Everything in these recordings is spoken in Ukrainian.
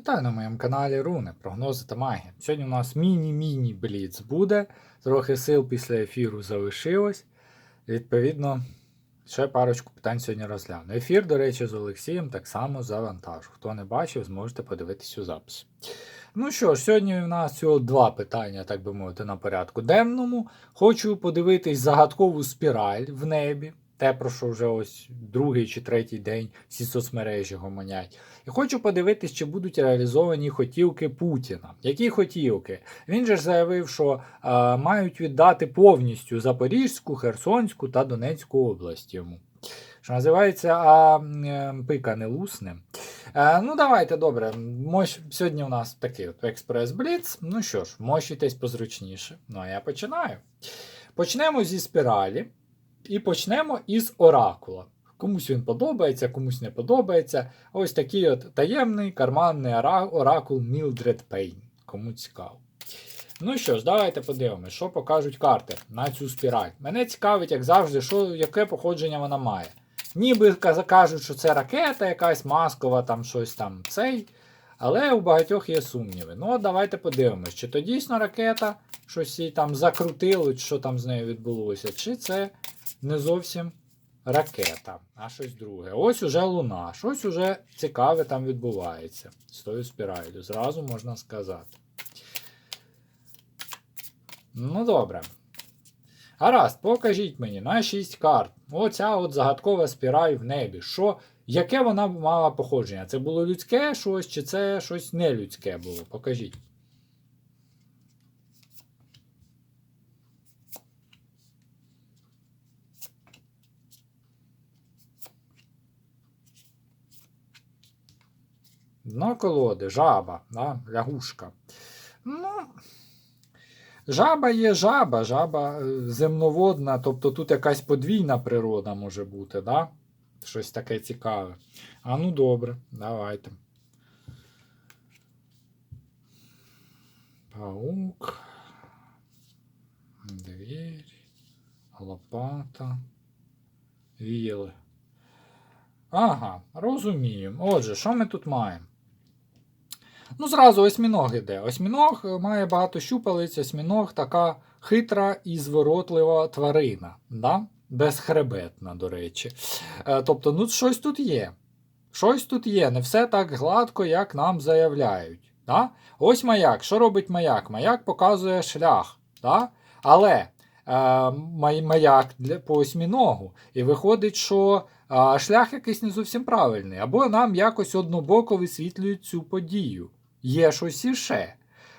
Вітаю на моєму каналі Руни, прогнози та магія. Сьогодні у нас міні-міні бліц буде. Трохи сил після ефіру залишилось. Відповідно, ще парочку питань сьогодні розгляну. Ефір, до речі, з Олексієм так само завантажу. Хто не бачив, зможете подивитись у записі. Ну що ж, сьогодні у нас всього два питання, так би мовити, на порядку денному. Хочу подивитись загадкову спіраль в небі. Те, про що вже ось другий чи третій день всі соцмережі гомонять. І хочу подивитись, чи будуть реалізовані хотілки Путіна. Які хотілки? Він же ж заявив, що е, мають віддати повністю Запорізьку, Херсонську та Донецьку область йому. Що називається, а е, пика не лусне. Е, ну, давайте, добре. Мощ... Сьогодні у нас такий от експрес-бліц. Ну що ж, мощуйтесь позручніше. Ну, а я починаю. Почнемо зі спіралі. І почнемо із оракула. Комусь він подобається, комусь не подобається. Ось такий от таємний карманний оракул Mildred Payne. Кому цікаво. Ну що ж, давайте подивимось, що покажуть карти на цю спіраль. Мене цікавить, як завжди, що, яке походження вона має. Ніби кажуть, що це ракета якась маскова, там щось там цей. Але у багатьох є сумніви. Ну, от давайте подивимось, чи то дійсно ракета, щось їй там закрутило, що там з нею відбулося, чи це не зовсім ракета, а щось друге. Ось уже луна, щось уже цікаве там відбувається з тою спіралью, зразу можна сказати. Ну, добре. Гаразд, покажіть мені на 6 карт. Оця от загадкова спіраль в небі. Що, яке вона мала походження? Це було людське щось, чи це щось нелюдське було? Покажіть. Дно колоди, жаба, да? лягушка. Ну, жаба є жаба, жаба е, земноводна, тобто тут якась подвійна природа може бути, да? Щось таке цікаве. А ну добре, давайте. Паук. Дверь. Лопата. Віли. Ага, розумію. Отже, що ми тут маємо? Ну, зразу осьміног іде. Осьміног е, має багато щупалиць, осьміног така хитра і зворотлива тварина. Да? Безхребетна, до речі. Е, тобто, ну, щось тут є. Щось тут є. Не все так гладко, як нам заявляють. Да? Ось маяк. Що робить маяк? Маяк показує шлях. Да? Але е, маяк для, по осьміногу. І виходить, що е, шлях якийсь не зовсім правильний. Або нам якось однобоко висвітлюють цю подію. Є щось іще.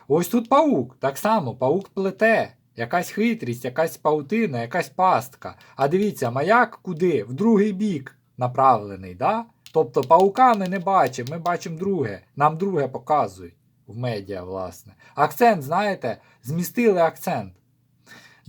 Ось тут паук. Так само, паук плете. Якась хитрість, якась паутина, якась пастка. А дивіться, маяк куди? В другий бік направлений. да? Тобто паука ми не бачимо, ми бачимо друге. Нам друге показують в медіа, власне. Акцент, знаєте, змістили акцент.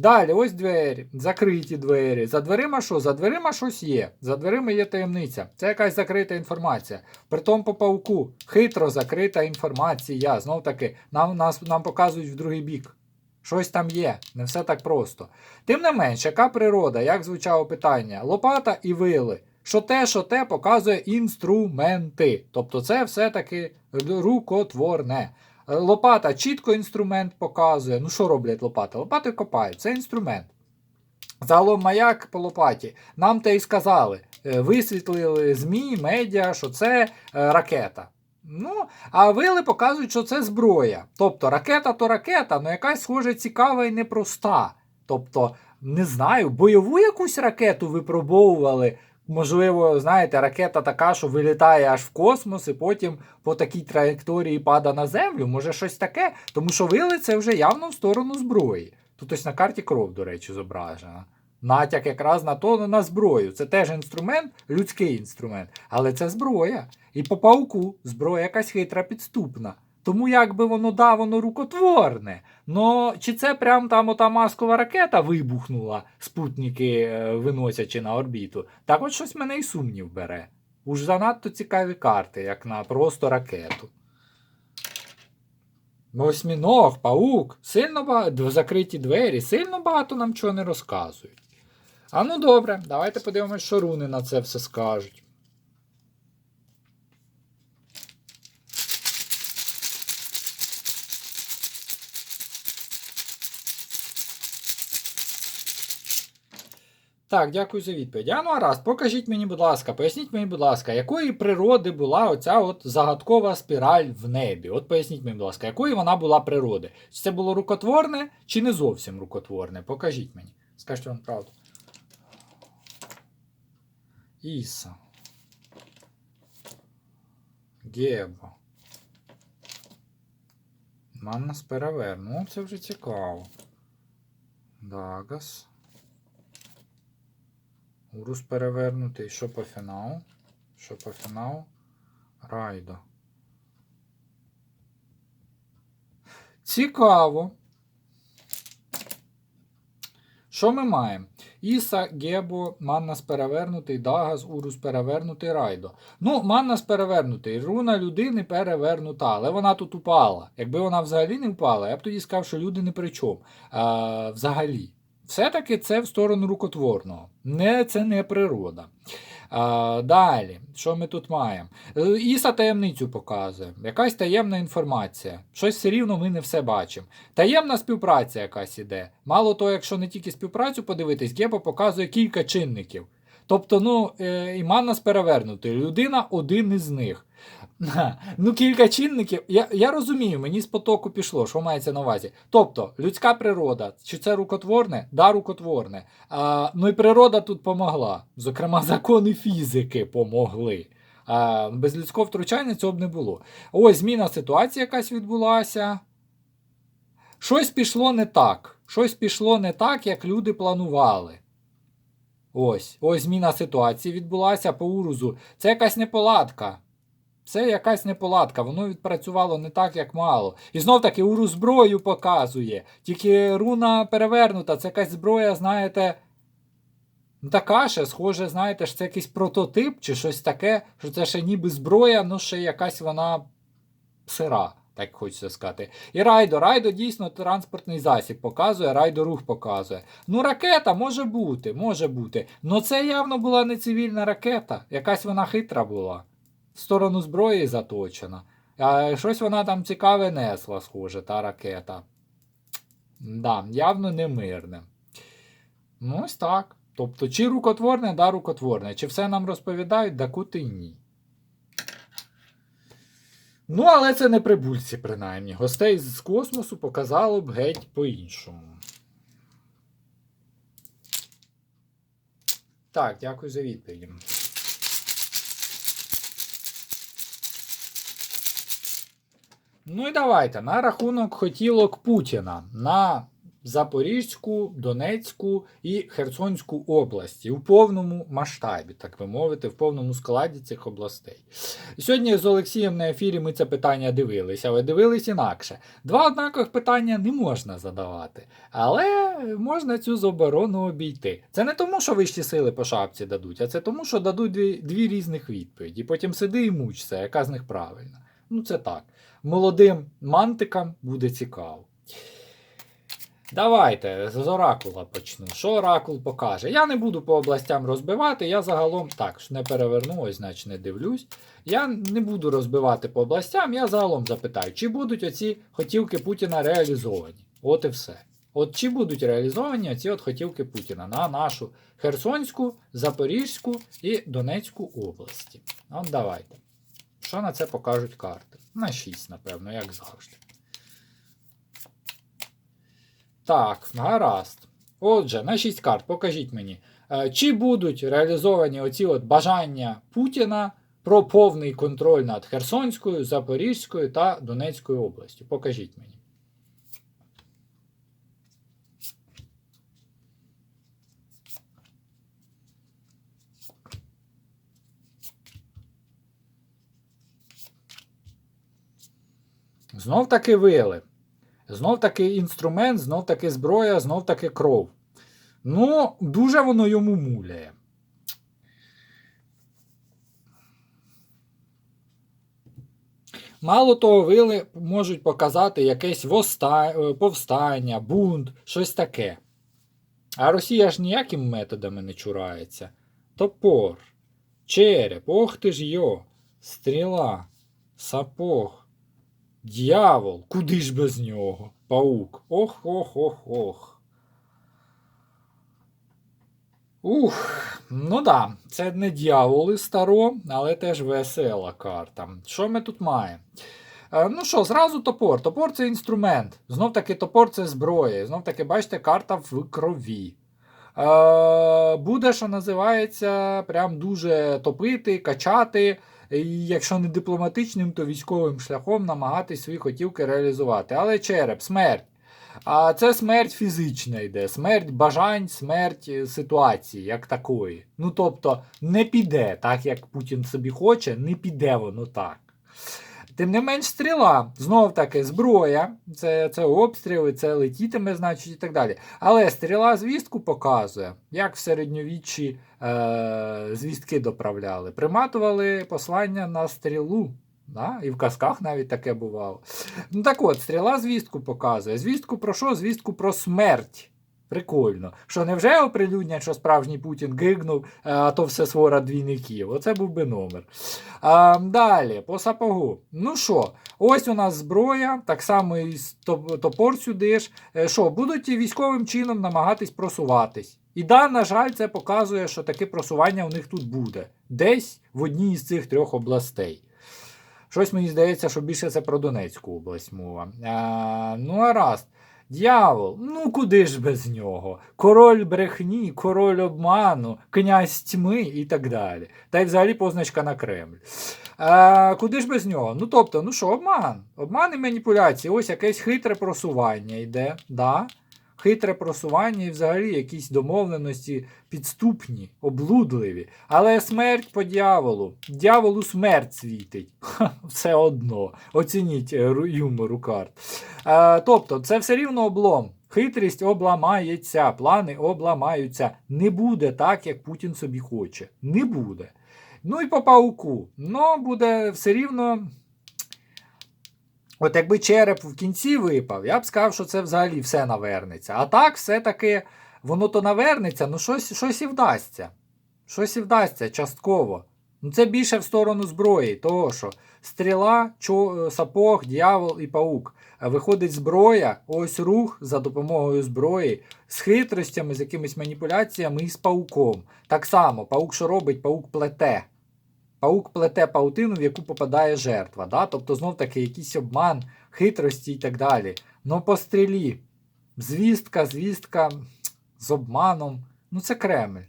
Далі, ось двері, закриті двері. За дверима що? За дверима щось є. За дверима є таємниця. Це якась закрита інформація. Притом по пауку хитро закрита інформація. Знов таки, нам, нас, нам показують в другий бік. Щось там є, не все так просто. Тим не менш, яка природа, як звучало питання? Лопата і вили. Що те, що те показує інструменти. Тобто це все-таки рукотворне. Е, Лопата чітко інструмент показує. Ну, що роблять лопати? Лопати копають, це інструмент. Загалом маяк по лопаті. Нам те й сказали. Е, Висвітлили ЗМІ, медіа, що це е, ракета. Ну, а вили показують, що це зброя. Тобто ракета то ракета, але якась, схоже, цікава і непроста. Тобто, не знаю, бойову якусь ракету випробовували. Можливо, знаєте, ракета така, що вилітає аж в космос і потім по такій траєкторії пада на землю. Може щось таке, тому що вили це вже явно в сторону зброї. Тут ось на карті кров, до речі, зображена. Натяк якраз на то на зброю. Це теж інструмент, людський інструмент, але це зброя. І по пауку зброя якась хитра підступна. Тому якби воно да, воно рукотворне. Но чи це прям там ота маскова ракета вибухнула, спутники е, виносячи на орбіту? Так от щось мене і сумнів бере. Уж занадто цікаві карти, як на просто ракету. Восьміног, паук, сильно багато, закриті двері, сильно багато нам чого не розказують. А ну добре, давайте подивимось, що руни на це все скажуть. Так, дякую за відповідь. А ну а раз, покажіть мені, будь ласка, поясніть мені, будь ласка, якої природи була оця от загадкова спіраль в небі? От поясніть мені, будь ласка, якої вона була природи? Чи це було рукотворне, чи не зовсім рукотворне? Покажіть мені. Скажіть вам правду. Іса. Гебо. Маннас перевер. Ну, це вже цікаво. Дагас. Урус перевернутий. Що по фіналу? Що по фіналу? Райдо. Цікаво. Що ми маємо? Іса, Гебо, Маннас перевернутий, Дагас, Урус перевернутий, Райдо. Ну, Маннас перевернутий. Руна людини перевернута, але вона тут упала. Якби вона взагалі не впала, я б тоді сказав, що люди не при чому. А, взагалі. Все-таки це в сторону рукотворного. Не, Це не природа. А, далі, що ми тут маємо? Е, Іса таємницю показує. Якась таємна інформація. Щось все рівно ми не все бачимо. Таємна співпраця якась іде. Мало того, якщо не тільки співпрацю подивитись, Гебо показує кілька чинників. Тобто, ну, е, і Маннас перевернутий. Людина один із них. Ну, кілька чинників. Я я розумію, мені з потоку пішло, що мається на увазі. Тобто, людська природа, чи це рукотворне? Да, рукотворне. А, ну і природа тут помогла. Зокрема, закони фізики помогли. А, без людського втручання цього б не було. Ось зміна ситуації якась відбулася. Щось пішло не так. Щось пішло не так, як люди планували. Ось, ось зміна ситуації відбулася по урузу. Це якась неполадка. Це якась неполадка, воно відпрацювало не так, як мало. І знов таки уру зброю показує. Тільки руна перевернута, це якась зброя, знаєте. ну, Така ще, схоже, знаєте, що це якийсь прототип чи щось таке, що це ще ніби зброя, ну ще якась вона сира, так хочеться сказати. І райдо, райдо дійсно транспортний засіб показує, райдо рух показує. Ну, ракета може бути, може бути. Ну це явно була не цивільна ракета, якась вона хитра була в сторону зброї заточена. А щось вона там цікаве несла, схоже, та ракета. Да, явно не мирне. Ну, ось так. Тобто, чи рукотворне, да, рукотворне. Чи все нам розповідають, да кути ні. Ну, але це не прибульці, принаймні. Гостей з космосу показало б геть по-іншому. Так, дякую за відповідь. Ну і давайте на рахунок хотілок Путіна на Запорізьку, Донецьку і Херсонську області у повному масштабі, так би мовити, в повному складі цих областей. Сьогодні з Олексієм на ефірі ми це питання дивилися, але дивились інакше. Два однакових питання не можна задавати, але можна цю заборону обійти. Це не тому, що вищі сили по шапці дадуть, а це тому, що дадуть дві, дві різних відповіді. Потім сиди і мучся, яка з них правильна. Ну, це так. Молодим мантикам буде цікаво. Давайте з оракула почну. Що оракул покаже? Я не буду по областям розбивати, я загалом так, не переверну, ось, значить не дивлюсь. Я не буду розбивати по областям, я загалом запитаю, чи будуть оці хотілки Путіна реалізовані? От і все. От чи будуть реалізовані ці от хотілки Путіна на нашу Херсонську, Запорізьку і Донецьку області? От давайте. Що на це покажуть карти? На 6, напевно, як завжди. Так, гаразд. Отже, на 6 карт покажіть мені, е, чи будуть реалізовані оці от бажання Путіна про повний контроль над Херсонською, Запорізькою та Донецькою областю. Покажіть мені. Знов таки вили. Знов таки інструмент, знов таки зброя, знов таки кров. Ну, дуже воно йому муляє. Мало того, вили можуть показати якесь воста... е, повстання, бунт, щось таке. А Росія ж ніякими методами не чурається. Топор, череп, ох ти ж йо, стріла, сапог, дьявол, куди ж без нього? Паук. Ох, ох, ох, ох. Ух, ну да, це не дьяволи старо, але теж весела карта. Що ми тут маємо? Е, Ну що, зразу топор. Топор це інструмент. Знов таки топор це зброя. Знов таки, бачите, карта в крові. Е, буде, що називається, прям дуже топити, качати. Якщо не дипломатичним, то військовим шляхом намагатись свої хотівки реалізувати. Але череп, смерть. А це смерть фізична йде, смерть бажань, смерть е, ситуації, як такої. Ну тобто, не піде так, як Путін собі хоче, не піде воно так. Тим не менш, стріла, знов таки, зброя, це, це обстріли, це летітиме, значить, і так далі. Але стріла звістку показує, як в середньовіччі е, звістки доправляли. Приматували послання на стрілу. Да? І в казках навіть таке бувало. Ну так от, стріла звістку показує. Звістку про що? Звістку про смерть. Прикольно. Що невже оприлюднять, що справжній Путін гигнув, е, а то все свора двійників. Оце був би номер. А, далі, по сапогу. Ну що, ось у нас зброя, так само і топор сюди ж. Е, Що, будуть військовим чином намагатись просуватись. І да, на жаль, це показує, що таке просування у них тут буде. Десь в одній із цих трьох областей. Щось мені здається, що більше це про Донецьку область мова. А, ну, а раз. Д'явол, ну куди ж без нього? Король брехні, король обману, князь тьми і так далі. Та й взагалі позначка на Кремль. А, куди ж без нього? Ну тобто, ну що, обман? Обман і маніпуляції. Ось якесь хитре просування йде. Да? Хитре просування і взагалі якісь домовленості підступні, облудливі. Але смерть по дьяволу. Дьяволу смерть світить. Все одно. Оцініть е, юмор карт. Е, тобто, це все рівно облом. Хитрість обламається, плани обламаються. Не буде так, як Путін собі хоче. Не буде. Ну і по пауку. Ну, буде все рівно. От якби череп в кінці випав, я б сказав, що це взагалі все навернеться. А так, все-таки воно то навернеться, ну щось, щось і вдасться. Щось і вдасться частково. Ну це більше в сторону зброї, того що стріла, чо, сапог, дьявол і паук. Виходить зброя, ось рух за допомогою зброї, з хитростями, з якимись маніпуляціями і з пауком. Так само, паук що робить, паук плете. Паук плете паутину, в яку попадає жертва. Да? Тобто, знов таки якийсь обман, хитрості і так далі. Ну по стрілі. Звістка, звістка з обманом. Ну це Кремль.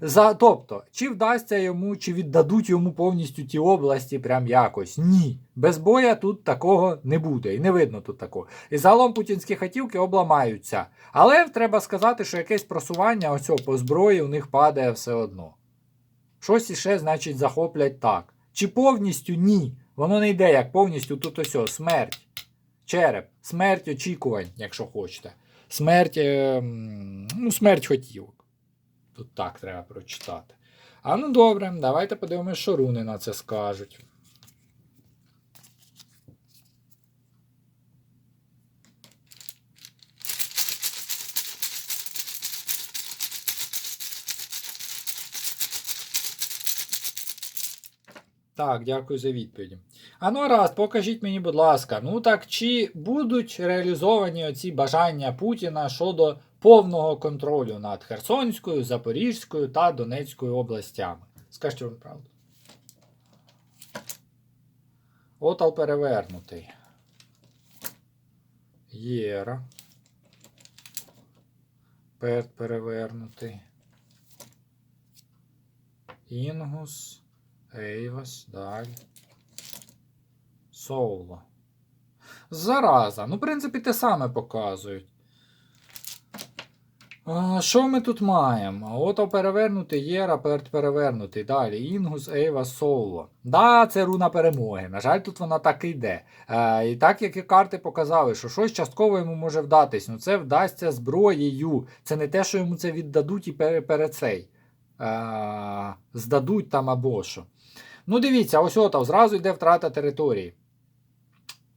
За, тобто, чи вдасться йому, чи віддадуть йому повністю ті області прям якось? Ні. Без боя тут такого не буде. І не видно тут такого. І загалом путінські хатівки обламаються. Але треба сказати, що якесь просування ось цього по зброї у них падає все одно. Щось іще, значить, захоплять так. Чи повністю ні. Воно не йде як повністю тут ось смерть. Череп, смерть очікувань, якщо хочете. Смерть, е, ну, смерть хотівок. Тут так треба прочитати. А ну добре, давайте подивимося, що руни на це скажуть. Так, дякую за відповіді. А ну раз, покажіть мені, будь ласка, ну так чи будуть реалізовані оці бажання Путіна щодо повного контролю над Херсонською, Запорізькою та Донецькою областями? Скажіть вам правду. Отал перевернутий. Єра. Перт перевернутий. Інгус. Ейвас, далі. Соло. Зараза. Ну, в принципі, те саме показують. Що ми тут маємо? Ото перевернутий є, раперт перевернутий. Далі. Інгус, Ейва, Соло. Да, це руна перемоги. На жаль, тут вона так і йде. А, і так як і карти показали, що щось частково йому може вдатись. Ну це вдасться зброєю. Це не те, що йому це віддадуть і пере, перед цей. Здадуть там або що. Ну, дивіться, ось ото зразу йде втрата території.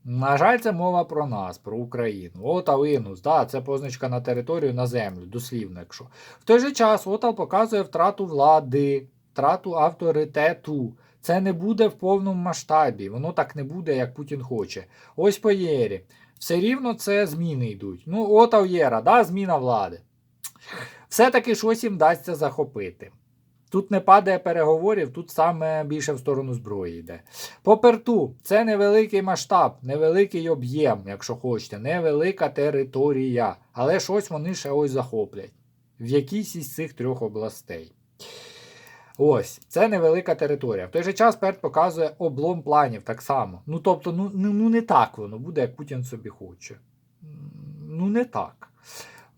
На жаль, це мова про нас, про Україну. Отал інус, да, це позначка на територію, на землю, дослівно, якщо. В той же час Отал показує втрату влади, втрату авторитету. Це не буде в повному масштабі. Воно так не буде, як Путін хоче. Ось по Єрі. Все рівно це зміни йдуть. Ну, Отал Єра, да, зміна влади. все-таки щось їм вдасться захопити. Тут не падає переговорів, тут саме більше в сторону зброї йде. По перту це невеликий масштаб, невеликий об'єм, якщо хочете, невелика територія. Але щось вони ще ось захоплять в якійсь із цих трьох областей. Ось, це невелика територія. В той же час Перт показує облом планів так само. Ну тобто, ну, ну, ну не так воно буде, як Путін собі хоче. Ну не так.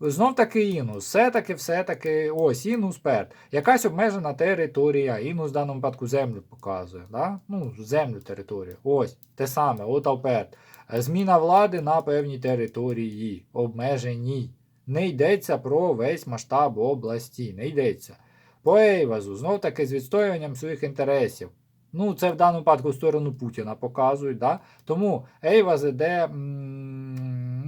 Знов таки інус, все-таки, все-таки, ось інус перт. Якась обмежена територія. Інус в даному випадку землю показує. Да? Ну, землю територію. Ось, те саме, от алперт. Зміна влади на певній території, обмеженій. Не йдеться про весь масштаб області. Не йдеться. По Ейвазу, знов таки з відстоюванням своїх інтересів. Ну, це в даному випадку сторону Путіна показують. Да? Тому Ейваз іде.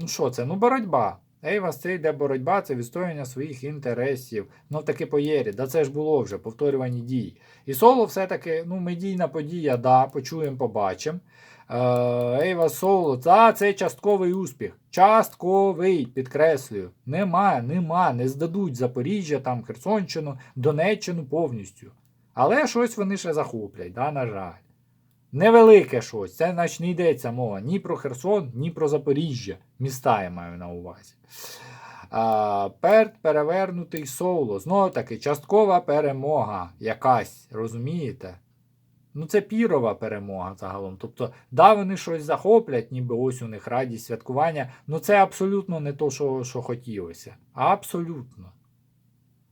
Ну, що це? Ну, боротьба. Ейвас це йде боротьба, це відстоювання своїх інтересів. Ну, таки по Єрі, да це ж було вже повторювані дії. І соло все-таки ну, медійна подія, да, почуємо, побачимо. Е, Ейва Соло, та це частковий успіх. Частковий, підкреслюю. Нема, нема, не здадуть Запоріжжя, там, Херсонщину, Донеччину повністю. Але щось вони ще захоплять, да, на жаль. Невелике щось. Це значить не йдеться мова ні про Херсон, ні про Запоріжжя. Міста я маю на увазі. А, перт перевернутий соло. Знову таки, часткова перемога якась, розумієте? Ну, це пірова перемога загалом. Тобто, да, вони щось захоплять, ніби ось у них радість святкування. Ну це абсолютно не то, що, що хотілося. Абсолютно.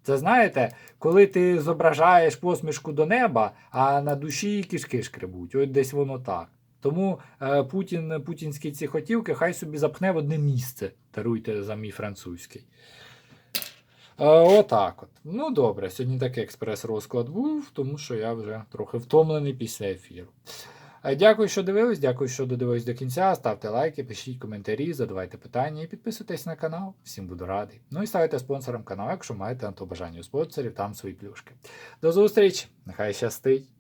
Це знаєте, коли ти зображаєш посмішку до неба, а на душі кишки шкребуть. От десь воно так. Тому е, Путін, путінські ці хотівки хай собі запхне в одне місце. Даруйте за мій французький. Е, отак от. Ну добре, сьогодні такий експрес-розклад був, тому що я вже трохи втомлений після ефіру. Е, Дякую, що дивились, дякую, що додивились до кінця. Ставте лайки, пишіть коментарі, задавайте питання і підписуйтесь на канал. Всім буду радий. Ну і ставайте спонсором каналу, якщо маєте на то бажання у спонсорів, там свої плюшки. До зустрічі! Нехай щастить!